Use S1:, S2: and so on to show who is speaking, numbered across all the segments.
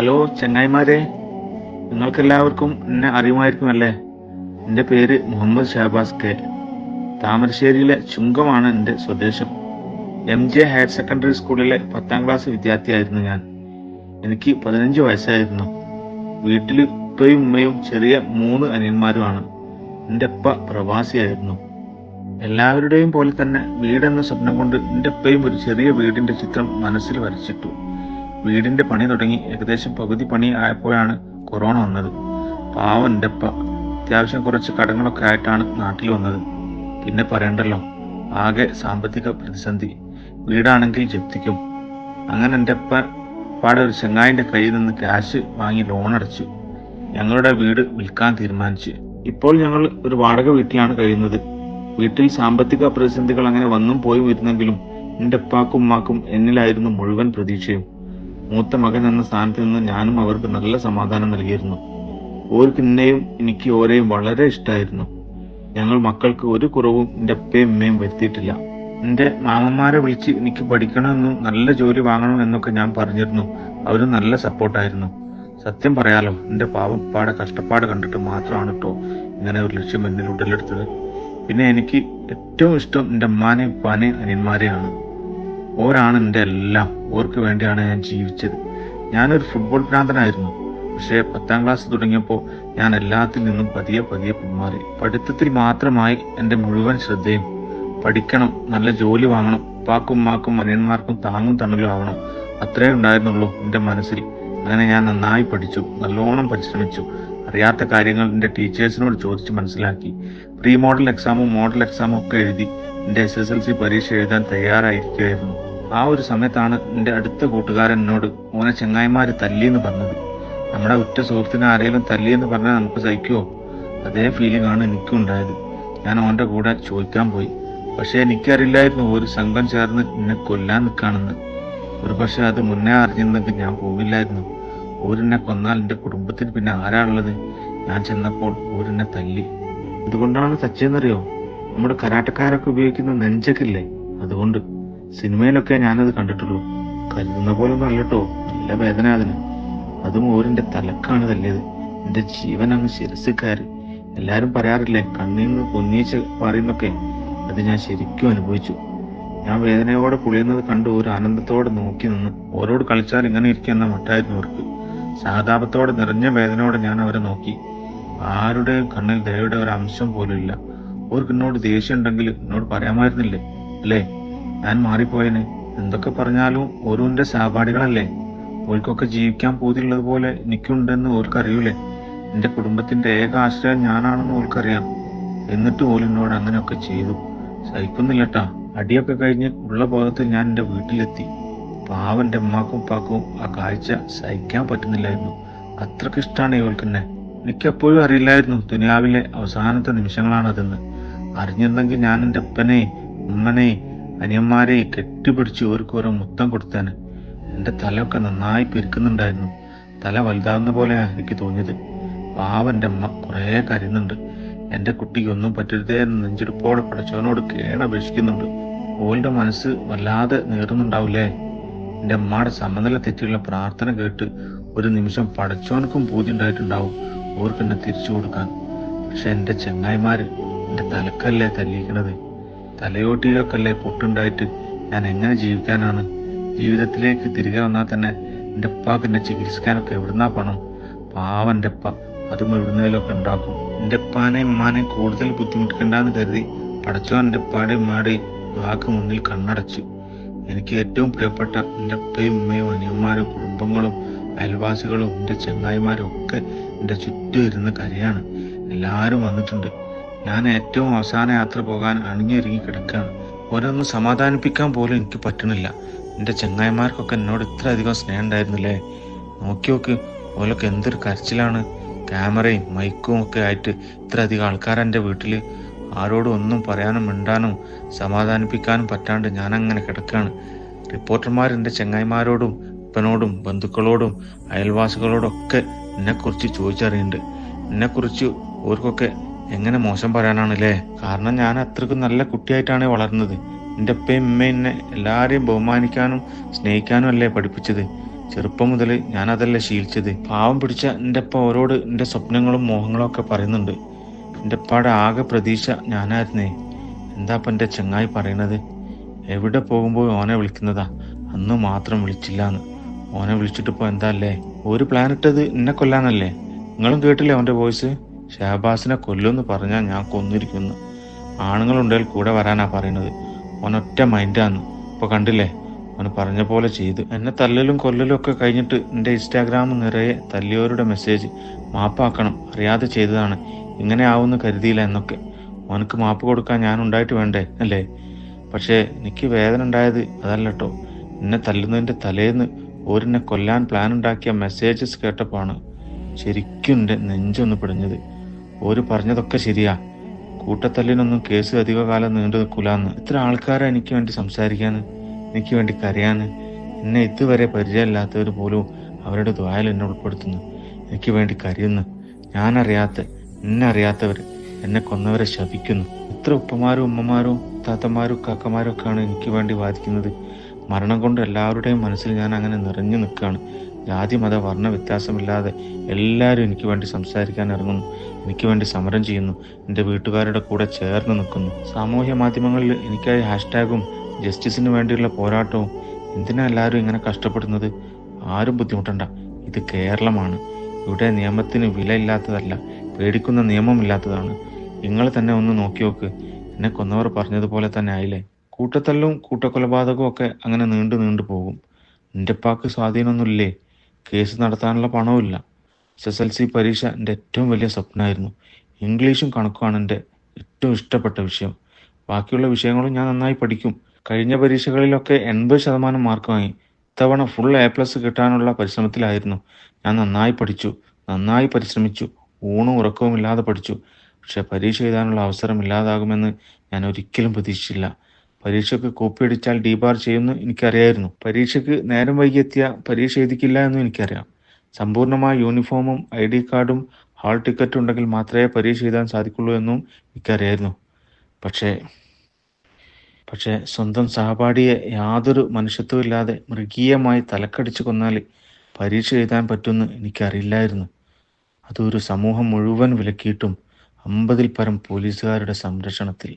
S1: Hello ചങ്ങായിമാരെ. നിങ്ങൾക്കെല്ലാവർക്കും എന്നെ അറിയുമായിരിക്കുമല്ലേ? എന്റെ പേര് മുഹമ്മദ് ഷഹബാസ് കെ. താമരശ്ശേരിയിലെ ചുങ്കമാണ് എന്റെ സ്വദേശം. എം ജെ ഹയർ സെക്കൻഡറി സ്കൂളിലെ പത്താം ക്ലാസ് വിദ്യാർത്ഥിയായിരുന്നു ഞാൻ. എനിക്ക് പതിനഞ്ച് വയസ്സായിരുന്നു. വീട്ടിൽ ഉപ്പയും ഉമ്മയും ചെറിയ മൂന്ന് അനിയന്മാരുമാണ്. എന്റെ അപ്പ പ്രവാസിയായിരുന്നു. എല്ലാവരുടെയും പോലെ തന്നെ വീടെന്ന സ്വപ്നം കൊണ്ട് എന്റെ അപ്പയും ഒരു ചെറിയ വീടിന്റെ ചിത്രം മനസ്സിൽ വരച്ചിട്ടു. വീടിന്റെ പണി തുടങ്ങി ഏകദേശം പകുതി പണി ആയപ്പോഴാണ് കൊറോണ വന്നത്. പാവം അപ്പ അത്യാവശ്യം കുറച്ച് കടങ്ങളൊക്കെ ആയിട്ടാണ് നാട്ടിൽ വന്നത്. പിന്നെ പറയണ്ടല്ലോ ആകെ സാമ്പത്തിക പ്രതിസന്ധി. വീടാണെങ്കിൽ ജപ്തിക്കും. അങ്ങനെ എന്റെ അപ്പ പാടെ ഒരു ചെങ്ങായിന്റെ കയ്യിൽ നിന്ന് ക്യാഷ് വാങ്ങി ലോൺ അടച്ചു. ഞങ്ങളുടെ വീട് വിൽക്കാൻ തീരുമാനിച്ചു. ഇപ്പോൾ ഞങ്ങൾ ഒരു വാടക വീട്ടിലാണ് കഴിയുന്നത്. വീട്ടിൽ സാമ്പത്തിക പ്രതിസന്ധികൾ അങ്ങനെ വന്നും പോയി വരുന്നെങ്കിലും എന്റെ ഉപ്പാക്കും ഉമ്മാക്കും എന്നിലായിരുന്നു മുഴുവൻ പ്രതീക്ഷയും. മൂത്ത മകൻ എന്ന സ്ഥാനത്ത് നിന്ന് ഞാനും അവർക്ക് നല്ല സമാധാനം നൽകിയിരുന്നു. ഓർക്ക് എന്നെയും എനിക്ക് ഓരെയും വളരെ ഇഷ്ടമായിരുന്നു ഞങ്ങൾ മക്കൾക്ക് ഒരു കുറവും എന്റെ അപ്പയും ഉമ്മയും വരുത്തിയിട്ടില്ല. എന്റെ മാമന്മാരെ വിളിച്ച് എനിക്ക് പഠിക്കണമെന്നും നല്ല ജോലി വാങ്ങണം എന്നൊക്കെ ഞാൻ പറഞ്ഞിരുന്നു. അവരും നല്ല സപ്പോർട്ടായിരുന്നു. സത്യം പറയാലോ എന്റെ പാവപ്പാടെ പാടെ കഷ്ടപ്പാട് കണ്ടിട്ട് മാത്രമാണ് കേട്ടോ ഇങ്ങനെ ഒരു ലക്ഷ്യം എന്നിൽ ഉടലെടുത്തത്. പിന്നെ എനിക്ക് ഏറ്റവും ഇഷ്ടം എന്റെ അമ്മാനെയും ഉപ്പാനെയും അനിയന്മാരെയാണ്. ഓരാണ് എന്റെ എല്ലാം. ഓർക്ക് വേണ്ടിയാണ് ഞാൻ ജീവിച്ചത്. ഞാനൊരു ഫുട്ബോൾ ഭ്രാന്തനായിരുന്നു. പക്ഷേ പത്താം ക്ലാസ് തുടങ്ങിയപ്പോൾ ഞാൻ എല്ലാത്തിൽ നിന്നും പതിയെ പതിയെ പിന്മാറി. പഠിത്തത്തിൽ മാത്രമായി എന്റെ മുഴുവൻ ശ്രദ്ധയും പഠിക്കണം നല്ല ജോലി വാങ്ങണം ഉപ്പാക്കും ഉമ്മാക്കും അനിയന്മാർക്കും താങ്ങും തണലും ആവണം. അത്രേ ഉണ്ടായിരുന്നുള്ളൂ എന്റെ മനസ്സിൽ. അങ്ങനെ ഞാൻ നന്നായി പഠിച്ചു നല്ലോണം പരിശ്രമിച്ചു. അറിയാത്ത കാര്യങ്ങൾ എന്റെ ടീച്ചേഴ്സിനോട് ചോദിച്ച് മനസ്സിലാക്കി. പ്രീ മോഡൽ എക്സാമും മോഡൽ എക്സാമും ഒക്കെ എഴുതി. എന്റെ എസ് എസ് എൽ സി പരീക്ഷ എഴുതാൻ തയ്യാറായിരിക്കുമായിരുന്നു ആ ഒരു സമയത്താണ് എന്റെ അടുത്ത കൂട്ടുകാരൻ എന്നോട് മോനെ ചെങ്ങായിമാര് തല്ലിയെന്ന് പറഞ്ഞത്. നമ്മുടെ ഉറ്റ സുഹൃത്തിനെ ആരെങ്കിലും തല്ലിയെന്ന് പറഞ്ഞാൽ നമുക്ക് സഹിക്കുമോ അതേ ഫീലിംഗ് ആണ് എനിക്കും ഉണ്ടായത്. ഞാൻ അവന്റെ കൂടെ ചോദിക്കാൻ പോയി. പക്ഷേ എനിക്കറിയില്ലായിരുന്നു ഒരു സംഘം ചേർന്ന് എന്നെ കൊല്ലാൻ നിൽക്കാണെന്ന്. ഒരു പക്ഷെ അത് മുന്നേ അറിഞ്ഞിരുന്നെങ്കിൽ ഞാൻ പോകില്ലായിരുന്നു ഊരിനെ കൊന്നാൽ എന്റെ കുടുംബത്തിന് പിന്നെ ആരാണുള്ളത് ഞാൻ ചെന്നപ്പോൾ ഊരിനെ തല്ലി. എന്തുകൊണ്ടാണ് തച്ചെന്നറിയോ നമ്മുടെ കരാട്ടക്കാരൊക്കെ ഉപയോഗിക്കുന്ന നെഞ്ചക്കില്ലേ അതുകൊണ്ട് സിനിമയിലൊക്കെ ഞാനത് കണ്ടിട്ടുള്ളൂ. കരുതുന്ന പോലെ ഒന്നും അല്ലട്ടോ. നല്ല വേദന അതിന്. അതും ഓരിന്റെ തലക്കാണ് തല്ലിയത് എന്റെ ജീവൻ അങ്ങ് ശിരസിക്കാർ എല്ലാവരും പറയാറില്ലേ കണ്ണിൽ നിന്ന് പൊന്നിച്ച് പറയുന്നൊക്കെ അത് ഞാൻ ശരിക്കും അനുഭവിച്ചു. ഞാൻ വേദനയോടെ പുളിയുന്നത് കണ്ട് ഒരു ആനന്ദത്തോടെ നോക്കി നിന്ന് ഓരോട് കളിച്ചാൽ ഇങ്ങനെ ഇരിക്കുന്ന മട്ടായിരുന്നു അവർക്ക്. സഹതാപത്തോടെ നിറഞ്ഞ വേദനയോടെ ഞാൻ അവരെ നോക്കി. ആരുടെയും കണ്ണിൽ ദയയുടെ ഒരു അംശം പോലും ഇല്ല. അവർക്ക് എന്നോട് ദേഷ്യം ഉണ്ടെങ്കിൽ എന്നോട് പറയാമായിരുന്നില്ലേ? അല്ലേ? ഞാൻ മാറിപ്പോയന്. എന്തൊക്കെ പറഞ്ഞാലും ഓരോന്റെ സഹപാഠികളല്ലേ? ഓർക്കൊക്കെ ജീവിക്കാൻ പോതിയുള്ളത് പോലെ എനിക്കുണ്ടെന്ന് ഓർക്കറിയൂലേ? എന്റെ കുടുംബത്തിന്റെ ഏക ആശ്രയം ഞാനാണെന്ന് ഓർക്കറിയാം. എന്നിട്ട് പോലും എന്നോട് അങ്ങനെയൊക്കെ ചെയ്തു. സഹിക്കുന്നില്ലട്ടാ. അടിയൊക്കെ കഴിഞ്ഞ് ഉള്ള ബോധത്തിൽ ഞാൻ എന്റെ വീട്ടിലെത്തി. പാവന്റെ ഉമ്മാക്കും ഉപ്പാക്കും ആ കാഴ്ച സഹിക്കാൻ പറ്റുന്നില്ലായിരുന്നു. ഇഷ്ടമാണ് ഇവൾക്കെന്നെ എനിക്കെപ്പോഴും അറിയില്ലായിരുന്നു ദുനിയാവിലെ അവസാനത്തെ നിമിഷങ്ങളാണതെന്ന്. അറിഞ്ഞിരുന്നെങ്കിൽ ഞാൻ എന്റെ അപ്പനെ ഉമ്മനെ അനിയന്മാരെ കെട്ടിപ്പിടിച്ച് ഓർക്ക് ഓരോ മുത്തം കൊടുത്താണ് എന്റെ തലയൊക്കെ നന്നായി പെരുക്കുന്നുണ്ടായിരുന്നു. തല വലുതാവുന്ന പോലെ എനിക്ക് തോന്നിയത്. പാവന്റെ അമ്മ കുറേ കരുതുന്നുണ്ട് എന്റെ കുട്ടിക്ക് ഒന്നും പറ്റരുതേ എന്ന് നെഞ്ചെടുപ്പോടെ പടച്ചവനോട് കേണപേക്ഷിക്കുന്നുണ്ട് ഓളുടെ മനസ്സ് വല്ലാതെ നേറുന്നുണ്ടാവില്ലേ എന്റെ അമ്മയുടെ സമനില തെറ്റിയുള്ള പ്രാർത്ഥന കേട്ട് ഒരു നിമിഷം പടച്ചോനക്കും പൂതി ഉണ്ടായിട്ടുണ്ടാവും ഓർക്ക് എന്നെ തിരിച്ചു കൊടുക്കാൻ. പക്ഷെ എന്റെ ചെങ്ങായിമാര് എന്റെ തലക്കല്ലേ തല്ലിക്കണത് തലയോട്ടികൾക്കല്ലേ പൊട്ടുണ്ടായിട്ട് ഞാൻ എങ്ങനെ ജീവിക്കാനാണ്? ജീവിതത്തിലേക്ക് തിരികെ വന്നാൽ തന്നെ എന്റെ ഉപ്പാക്ക് എന്നെ ചികിത്സിക്കാനൊക്കെ എവിടുന്നാ പണം? പാവം എന്റെ ഉപ്പ. അതും എവിടുന്നേലൊക്കെ ഉണ്ടാക്കും. എന്റെ ഉപ്പാനെയും ഉമ്മാനെയും കൂടുതൽ ബുദ്ധിമുട്ടിക്കണ്ടെന്ന് കരുതി പടച്ചോ എന്റെ ഉപ്പാടെയും ഉമ്മയുടെയും വാക്ക് മുന്നിൽ കണ്ണടച്ചു. എനിക്ക് ഏറ്റവും പ്രിയപ്പെട്ട എന്റെ ഉപ്പയും ഉമ്മയും അനിയന്മാരും കുടുംബങ്ങളും അയൽവാസികളും എന്റെ ചെങ്ങായിമാരും ഒക്കെ എന്റെ ചുറ്റും ഇരുന്ന് കരയാണ്. എല്ലാവരും വന്നിട്ടുണ്ട്. ഞാൻ ഏറ്റവും അവസാന യാത്ര പോകാൻ അണിഞ്ഞൊരുങ്ങി കിടക്കുകയാണ് ഓരോന്ന് സമാധാനിപ്പിക്കാൻ പോലും എനിക്ക് പറ്റണില്ല. എന്റെ ചെങ്ങായിമാർക്കൊക്കെ എന്നോട് ഇത്ര അധികം സ്നേഹം ഉണ്ടായിരുന്നില്ലേ നോക്കി നോക്ക് ഓലൊക്കെ എന്തൊരു കരച്ചിലാണ്. ക്യാമറയും മൈക്കും ഒക്കെ ആയിട്ട് ഇത്ര അധികം ആൾക്കാർ എന്റെ വീട്ടിൽ ആരോടും ഒന്നും പറയാനും മിണ്ടാനും സമാധാനിപ്പിക്കാനും പറ്റാണ്ട് ഞാനങ്ങനെ കിടക്കുകയാണ് റിപ്പോർട്ടർമാർ എന്റെ ചെങ്ങായിമാരോടും ഉപ്പനോടും ബന്ധുക്കളോടും അയൽവാസികളോടൊക്കെ എന്നെക്കുറിച്ച് ചോദിച്ചറിയുന്നുണ്ട്. എന്നെക്കുറിച്ച് ഓർക്കൊക്കെ എങ്ങനെ മോശം പറയാനാണല്ലേ? കാരണം ഞാൻ അത്രക്കും നല്ല കുട്ടിയായിട്ടാണ് വളർന്നത്. എന്റെ ഉപ്പയും ഉമ്മയും എന്നെ എല്ലാവരെയും ബഹുമാനിക്കാനും സ്നേഹിക്കാനും അല്ലേ പഠിപ്പിച്ചത്. ചെറുപ്പം മുതൽ ഞാൻ അതല്ലേ ശീലിച്ചത്. പാവം പിടിച്ച എന്റെ അപ്പ ഓരോട് എന്റെ സ്വപ്നങ്ങളും മോഹങ്ങളും ഒക്കെ പറയുന്നുണ്ട്. എന്റെ അപ്പയുടെ ആകെ പ്രതീക്ഷ ഞാനായിരുന്നേ. എന്താ അപ്പം എന്റെ ചങ്ങായി പറയണത്? എവിടെ പോകുമ്പോൾ ഓനെ വിളിക്കുന്നതാ? അന്ന് മാത്രം വിളിച്ചില്ലാന്ന്. ഓനെ വിളിച്ചിട്ടിപ്പോൾ എന്താ അല്ലേ? ഒരു പ്ലാൻ ഇട്ടത് എന്നെ കൊല്ലാനല്ലേ? നിങ്ങളും കേട്ടില്ലേ അവന്റെ വോയിസ് ഷഹബാസിനെ കൊല്ലുമെന്ന് പറഞ്ഞാൽ ഞാൻ കൊന്നിരിക്കുന്നു. ആണുങ്ങളുണ്ടെങ്കിൽ കൂടെ വരാനാ പറയുന്നത്. ഓനൊറ്റ മൈൻഡാന്ന്. ഇപ്പൊ കണ്ടില്ലേ? അവന് പറഞ്ഞ പോലെ ചെയ്തു. എന്നെ തല്ലലും കൊല്ലലും ഒക്കെ കഴിഞ്ഞിട്ട് എന്റെ ഇൻസ്റ്റാഗ്രാം നിറയെ തല്ലിയവരുടെ മെസ്സേജ് മാപ്പാക്കണം. അറിയാതെ ചെയ്തതാണ്. ഇങ്ങനെ ആവുമെന്ന് കരുതിയില്ല എന്നൊക്കെ. അവനക്ക് മാപ്പ് കൊടുക്കാൻ ഞാൻ ഉണ്ടായിട്ട് വേണ്ടേ? അല്ലേ? പക്ഷേ എനിക്ക് വേദന ഉണ്ടായത് അതല്ല കേട്ടോ എന്നെ തല്ലുന്നതിന്റെ തലേന്ന് ഓരെന്നെ കൊല്ലാൻ പ്ലാൻ ഉണ്ടാക്കിയ മെസ്സേജസ് കേട്ടപ്പോഴാണ് ശരിക്കും എന്റെ നെഞ്ചൊന്ന് പിടഞ്ഞത്. ഓര് പറഞ്ഞതൊക്കെ ശരിയാ. കൂട്ടത്തല്ലിനൊന്നും കേസ് അധികകാലം നീണ്ടു നിൽക്കൂലെന്ന്. ഇത്ര ആൾക്കാരെ എനിക്ക് വേണ്ടി സംസാരിക്കാന് എനിക്ക് വേണ്ടി കരയാന് എന്നെ ഇതുവരെ പരിചയമില്ലാത്തവർ പോലും അവരുടെ ദ്വായൽ എന്നെ ഉൾപ്പെടുത്തുന്നു. എനിക്ക് വേണ്ടി കരയുന്നു. ഞാനറിയാത്ത എന്നെ അറിയാത്തവർ എന്നെ കൊന്നവരെ ശപിക്കുന്നു. ഇത്ര ഉപ്പമാരും ഉമ്മമാരും താത്തമാരും കാക്കമാരും ഒക്കെയാണ് എനിക്ക് വേണ്ടി വാദിക്കുന്നത്. മരണം കൊണ്ട് എല്ലാവരുടെയും മനസ്സിൽ ഞാൻ അങ്ങനെ നിറഞ്ഞു നിൽക്കുകയാണ്. ജാതി മത വർണ വ്യത്യാസമില്ലാതെ എല്ലാവരും എനിക്ക് വേണ്ടി സംസാരിക്കാൻ ഇറങ്ങുന്നു. എനിക്ക് വേണ്ടി സമരം ചെയ്യുന്നു. എന്റെ വീട്ടുകാരുടെ കൂടെ ചേർന്ന് നിൽക്കുന്നു. സാമൂഹ്യ മാധ്യമങ്ങളിൽ എനിക്കായി ഹാഷ്ടാഗും ജസ്റ്റിസിന് വേണ്ടിയുള്ള പോരാട്ടവും. എന്തിനാ എല്ലാവരും ഇങ്ങനെ കഷ്ടപ്പെടുന്നത്? ആരും ബുദ്ധിമുട്ടണ്ട. ഇത് കേരളമാണ്. ഇവിടെ നിയമത്തിന് വിലയില്ലാത്തതല്ല. പേടിക്കുന്ന നിയമമില്ലാത്തതാണ്. നിങ്ങൾ തന്നെ ഒന്ന് നോക്കി നോക്ക്. എന്നെ കൊന്നവർ പറഞ്ഞതുപോലെ തന്നെ ആയില്ലേ? കൂട്ടത്തല്ലും കൂട്ടക്കൊലപാതകവും ഒക്കെ അങ്ങനെ നീണ്ടു നീണ്ടു പോകും. നിന്റെ പാക്ക് സ്വാധീനമൊന്നുമില്ലേ? കേസ് നടത്താനുള്ള പണവുമില്ല. എസ് എസ് എൽ സി പരീക്ഷ എന്റെ ഏറ്റവും വലിയ സ്വപ്നമായിരുന്നു. ഇംഗ്ലീഷും കണക്കുമാണ് എന്റെ ഏറ്റവും ഇഷ്ടപ്പെട്ട വിഷയം. ബാക്കിയുള്ള വിഷയങ്ങളും ഞാൻ നന്നായി പഠിക്കും. കഴിഞ്ഞ പരീക്ഷകളിലൊക്കെ എൺപത് ശതമാനം മാർക്ക് വാങ്ങി. ഇത്തവണ ഫുൾ എ പ്ലസ് കിട്ടാനുള്ള പരിശ്രമത്തിലായിരുന്നു. ഞാൻ നന്നായി പഠിച്ചു നന്നായി പരിശ്രമിച്ചു ഊണും ഉറക്കവും ഇല്ലാതെ പഠിച്ചു. പക്ഷെ പരീക്ഷ എഴുതാനുള്ള അവസരം ഇല്ലാതാകുമെന്ന് ഞാൻ ഒരിക്കലും പ്രതീക്ഷിച്ചില്ല. പരീക്ഷയ്ക്ക് കോപ്പി അടിച്ചാൽ ഡീബാർ ചെയ്യുമെന്ന് എനിക്കറിയായിരുന്നു. പരീക്ഷയ്ക്ക് നേരം വൈകിയെത്തിയ പരീക്ഷ എഴുതിക്കില്ല എന്നും എനിക്കറിയാം. സമ്പൂർണമായ യൂണിഫോമും ഐ ഡി കാർഡും ഹാൾ ടിക്കറ്റ് ഉണ്ടെങ്കിൽ മാത്രമേ പരീക്ഷ എഴുതാൻ സാധിക്കുള്ളൂ എന്നും എനിക്കറിയായിരുന്നു. പക്ഷേ പക്ഷേ സ്വന്തം സഹപാഠിയെ യാതൊരു മനുഷ്യത്വമില്ലാതെ മൃഗീയമായി തലക്കടിച്ചു കൊന്നാൽ പരീക്ഷ എഴുതാൻ പറ്റുമെന്ന് എനിക്കറിയില്ലായിരുന്നു. അതൊരു സമൂഹം മുഴുവൻ വിലക്കിയിട്ടും അമ്പതിൽ പരം പോലീസുകാരുടെ സംരക്ഷണത്തിൽ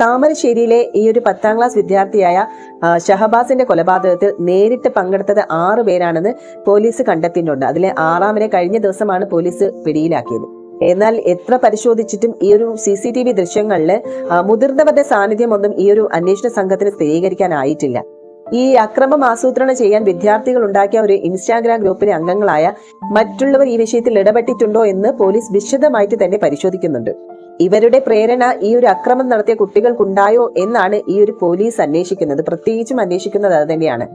S2: താമരശ്ശേരിയിലെ ഈ ഒരു പത്താം ക്ലാസ് വിദ്യാർത്ഥിയായ ഷഹബാസിന്റെ കൊലപാതകത്തിൽ നേരിട്ട് പങ്കെടുത്തത് ആറ് പേരാണെന്ന് പോലീസ് കണ്ടെത്തിയിട്ടുണ്ട്. അതിലെ ആറാമിനെ കഴിഞ്ഞ ദിവസമാണ് പോലീസ് പിടിയിലാക്കിയത്. എന്നാൽ എത്ര പരിശോധിച്ചിട്ടും ഈ ഒരു സി സി ടി വി ദൃശ്യങ്ങളിൽ മുതിർന്നവരുടെ സാന്നിധ്യമൊന്നും ഈ ഒരു അന്വേഷണ സംഘത്തിന് സ്ഥിരീകരിക്കാനായിട്ടില്ല. ഈ അക്രമം ആസൂത്രണം ചെയ്യാൻ വിദ്യാർത്ഥികൾ ഉണ്ടാക്കിയ ഒരു ഇൻസ്റ്റാഗ്രാം ഗ്രൂപ്പിലെ അംഗങ്ങളായ മറ്റുള്ളവർ ഈ വിഷയത്തിൽ ഇടപെട്ടിട്ടുണ്ടോ എന്ന് പോലീസ് വിശദമായിട്ട് തന്നെ പരിശോധിക്കുന്നുണ്ട്. ഇവരുടെ പ്രേരണ ഈ ഒരു അക്രമം നടത്തിയ കുട്ടികൾക്കുണ്ടായോ എന്നാണ് ഈ ഒരു പോലീസ് അന്വേഷിക്കുന്നത്. പ്രത്യേകിച്ചും അന്വേഷിക്കുന്നത് അത് തന്നെയാണ്.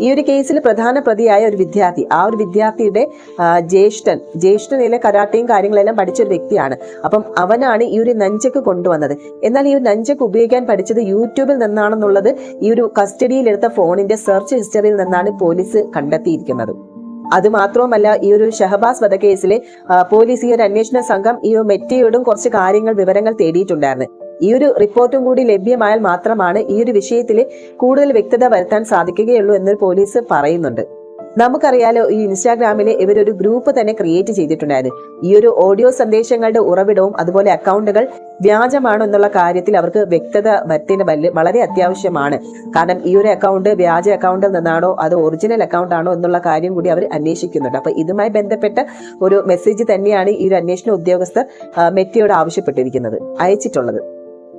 S2: ഈ ഒരു കേസിൽ പ്രധാന പ്രതിയായ ഒരു വിദ്യാർത്ഥി ആ ഒരു വിദ്യാർത്ഥിയുടെ ജ്യേഷ്ഠൻ ജ്യേഷ്ഠനിലെ കരാട്ടയും കാര്യങ്ങളെല്ലാം പഠിച്ച ഒരു വ്യക്തിയാണ്. അപ്പം അവനാണ് ഈ ഒരു നഞ്ചക്ക് കൊണ്ടുവന്നത്. എന്നാൽ ഈ ഒരു നഞ്ചക്ക് ഉപയോഗിക്കാൻ പഠിച്ചത് യൂട്യൂബിൽ നിന്നാണെന്നുള്ളത് ഈ ഒരു കസ്റ്റഡിയിലെടുത്ത ഫോണിന്റെ സെർച്ച് ഹിസ്റ്ററിയിൽ നിന്നാണ് പോലീസ് കണ്ടെത്തിയിരിക്കുന്നത്. അത് മാത്രവുമല്ല ഈ ഒരു ഷഹബാസ് വധക്കേസിൽ പോലീസ് ഈ ഒരു അന്വേഷണ സംഘം ഈ മെറ്റയോടും കുറച്ച് കാര്യങ്ങൾ വിവരങ്ങൾ തേടിയിട്ടുണ്ടായിരുന്നു. ഈ ഒരു റിപ്പോർട്ടും കൂടി ലഭ്യമായാൽ മാത്രമാണ് ഈ ഒരു വിഷയത്തിൽ കൂടുതൽ വ്യക്തത വരുത്താൻ സാധിക്കുകയുള്ളൂ എന്ന് പോലീസ് പറയുന്നുണ്ട്. നമുക്കറിയാലോ ഈ ഇൻസ്റ്റാഗ്രാമിൽ ഇവരൊരു ഗ്രൂപ്പ് തന്നെ ക്രിയേറ്റ് ചെയ്തിട്ടുണ്ടായിരുന്നു. ഈ ഒരു ഓഡിയോ സന്ദേശങ്ങളുടെ ഉറവിടവും അതുപോലെ അക്കൗണ്ടുകൾ വ്യാജമാണോ എന്നുള്ള കാര്യത്തിൽ അവർക്ക് വ്യക്തത വരുത്തേണ്ട വളരെ അത്യാവശ്യമാണ്. കാരണം ഈ ഒരു അക്കൗണ്ട് വ്യാജ അക്കൗണ്ടിൽ നിന്നാണോ അത് ഒറിജിനൽ അക്കൗണ്ട് ആണോ എന്നുള്ള കാര്യം കൂടി അവർ അന്വേഷിക്കുന്നുണ്ട്. അപ്പൊ ഇതുമായി ബന്ധപ്പെട്ട ഒരു മെസ്സേജ് തന്നെയാണ് ഈ ഒരു അന്വേഷണ ഉദ്യോഗസ്ഥർ മെറ്റിയോട് ആവശ്യപ്പെട്ടിരിക്കുന്നത് അയച്ചിട്ടുള്ളത്.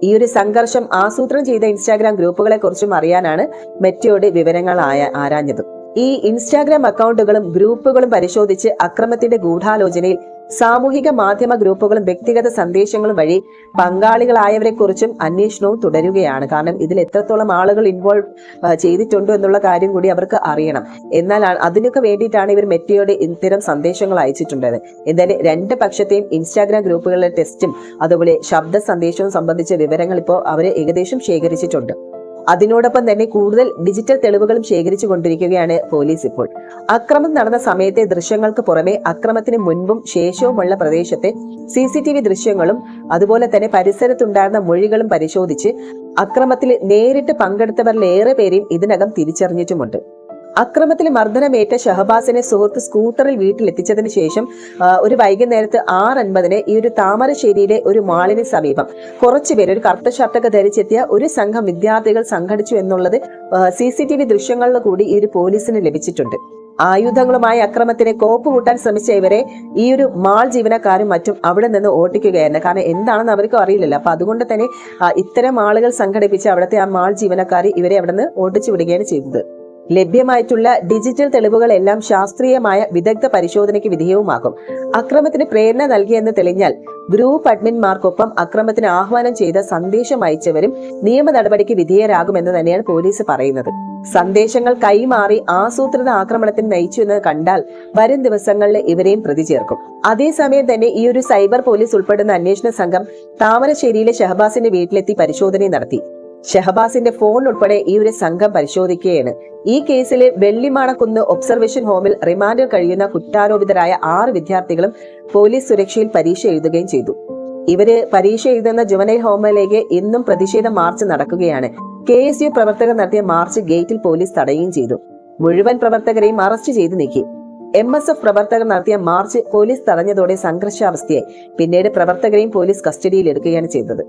S2: ഈ ഒരു സംഘർഷം ആസൂത്രണം ചെയ്ത ഇൻസ്റ്റാഗ്രാം ഗ്രൂപ്പുകളെ കുറിച്ചും അറിയാനാണ് മെറ്റിയോട് വിവരങ്ങൾ ആയ ആരാഞ്ഞത്. ഈ ഇൻസ്റ്റാഗ്രാം അക്കൗണ്ടുകളും ഗ്രൂപ്പുകളും പരിശോധിച്ച് അക്രമത്തിന്റെ ഗൂഢാലോചനയിൽ സാമൂഹിക മാധ്യമ ഗ്രൂപ്പുകളും വ്യക്തിഗത സന്ദേശങ്ങളും വഴി പങ്കാളികളായവരെ കുറിച്ചും അന്വേഷണവും തുടരുകയാണ്. കാരണം ഇതിൽ എത്രത്തോളം ആളുകൾ ഇൻവോൾവ് ചെയ്തിട്ടുണ്ടോ എന്നുള്ള കാര്യം കൂടി അവർക്ക് അറിയണം. എന്നാൽ അതിനൊക്കെ വേണ്ടിയിട്ടാണ് ഇവർ മെറ്റിയോട് ഇത്തരം സന്ദേശങ്ങൾ അയച്ചിട്ടുണ്ടത്. എന്തായാലും രണ്ട് പക്ഷത്തെയും ഇൻസ്റ്റാഗ്രാം ഗ്രൂപ്പുകളിലെ ടെസ്റ്റും അതുപോലെ ശബ്ദ സന്ദേശവും സംബന്ധിച്ച വിവരങ്ങൾ ഇപ്പോൾ അവർ ഏകദേശം ശേഖരിച്ചിട്ടുണ്ട്. അതിനോടൊപ്പം തന്നെ കൂടുതൽ ഡിജിറ്റൽ തെളിവുകളും ശേഖരിച്ചു കൊണ്ടിരിക്കുകയാണ് പോലീസ് ഇപ്പോൾ. അക്രമം നടന്ന സമയത്തെ ദൃശ്യങ്ങൾക്ക് പുറമെ അക്രമത്തിന് മുൻപും ശേഷവുമുള്ള പ്രദേശത്തെ സി സി ടി വി ദൃശ്യങ്ങളും അതുപോലെ തന്നെ പരിസരത്തുണ്ടായിരുന്ന മൊഴികളും പരിശോധിച്ച് അക്രമത്തിൽ നേരിട്ട് പങ്കെടുത്തവരിലേറെ പേരെയും ഇതിനകം തിരിച്ചറിഞ്ഞിട്ടുമുണ്ട്. അക്രമത്തിൽ മർദ്ദനമേറ്റ ഷഹബാസിനെ സുഹൃത്ത് സ്കൂട്ടറിൽ വീട്ടിലെത്തിച്ചതിന് ശേഷം ഒരു വൈകുന്നേരത്ത് ആറ് അൻപതിന് ഈ ഒരു താമരശ്ശേരിയിലെ ഒരു മാളിന് സമീപം കുറച്ചുപേർ ഒരു കറുത്ത ഷർട്ടൊക്കെ ധരിച്ചെത്തിയ ഒരു സംഘം വിദ്യാർത്ഥികൾ സംഘടിച്ചു എന്നുള്ളത് സി സി ടി വി ദൃശ്യങ്ങളിൽ കൂടി ഈ ഒരു പോലീസിന് ലഭിച്ചിട്ടുണ്ട്. ആയുധങ്ങളുമായി അക്രമത്തിനെ കോപ്പ് കൂട്ടാൻ ശ്രമിച്ച ഇവരെ ഈ ഒരു മാൾ ജീവനക്കാരും മറ്റും അവിടെ നിന്ന് ഓട്ടിക്കുകയായിരുന്നു. കാരണം എന്താണെന്ന് അവർക്കും അറിയില്ലല്ലോ. അപ്പൊ അതുകൊണ്ട് തന്നെ ഇത്തരം ആളുകൾ സംഘടിപ്പിച്ച് അവിടുത്തെ ആ മാൾ ജീവനക്കാർ ഇവരെ അവിടെ നിന്ന് ഓട്ടിച്ചു വിടുകയാണ് ചെയ്തത്. ലഭ്യമായിട്ടുള്ള ഡിജിറ്റൽ തെളിവുകളെല്ലാം ശാസ്ത്രീയമായ വിദഗ്ധ പരിശോധനയ്ക്ക് വിധേയവുമാകും. അക്രമത്തിന് പ്രേരണ നൽകിയെന്ന് തെളിഞ്ഞാൽ ഗ്രൂപ്പ് അഡ്മിൻമാർക്കൊപ്പം അക്രമത്തിന് ആഹ്വാനം ചെയ്ത സന്ദേശം അയച്ചവരും നിയമ നടപടിക്ക് വിധേയരാകുമെന്ന് തന്നെയാണ് പോലീസ് പറയുന്നത്. സന്ദേശങ്ങൾ കൈമാറി ആസൂത്രിത ആക്രമണത്തിന് നയിച്ചു എന്ന് കണ്ടാൽ വരും ദിവസങ്ങളിൽ ഇവരെയും പ്രതി ചേർക്കും. അതേസമയം തന്നെ ഈ ഒരു സൈബർ പോലീസ് ഉൾപ്പെടുന്ന അന്വേഷണ സംഘം താമരശ്ശേരിയിലെ ഷഹബാസിന്റെ വീട്ടിലെത്തി പരിശോധന നടത്തി. ഷഹബാസിന്റെ ഫോൺ ഉൾപ്പെടെ ഈ ഒരു സംഘം പരിശോധിക്കുകയാണ്. ഈ കേസിലെ വെള്ളിമാണക്കുന്ന് ഒബ്സർവേഷൻ ഹോമിൽ റിമാൻഡിൽ കഴിയുന്ന കുറ്റാരോപിതരായ ആറ് വിദ്യാർത്ഥികളും പോലീസ് സുരക്ഷയിൽ പരീക്ഷ എഴുതുകയും ചെയ്തു. ഇവർ പരീക്ഷ എഴുതുന്ന ജുവനൈൽ ഹോമിലേക്ക് ഇന്നും പ്രതിഷേധ മാർച്ച് നടക്കുകയാണ്. കെ എസ് യു പ്രവർത്തകർ നടത്തിയ മാർച്ച് ഗേറ്റിൽ പോലീസ് തടയുകയും ചെയ്തു. മുഴുവൻ പ്രവർത്തകരെയും അറസ്റ്റ് ചെയ്തു നീക്കി. എം എസ് എഫ് പ്രവർത്തകർ നടത്തിയ മാർച്ച് പോലീസ് തടഞ്ഞതോടെ സംഘർഷാവസ്ഥയായി. പിന്നീട് പ്രവർത്തകരെയും പോലീസ് കസ്റ്റഡിയിൽ എടുക്കുകയാണ് ചെയ്തത്.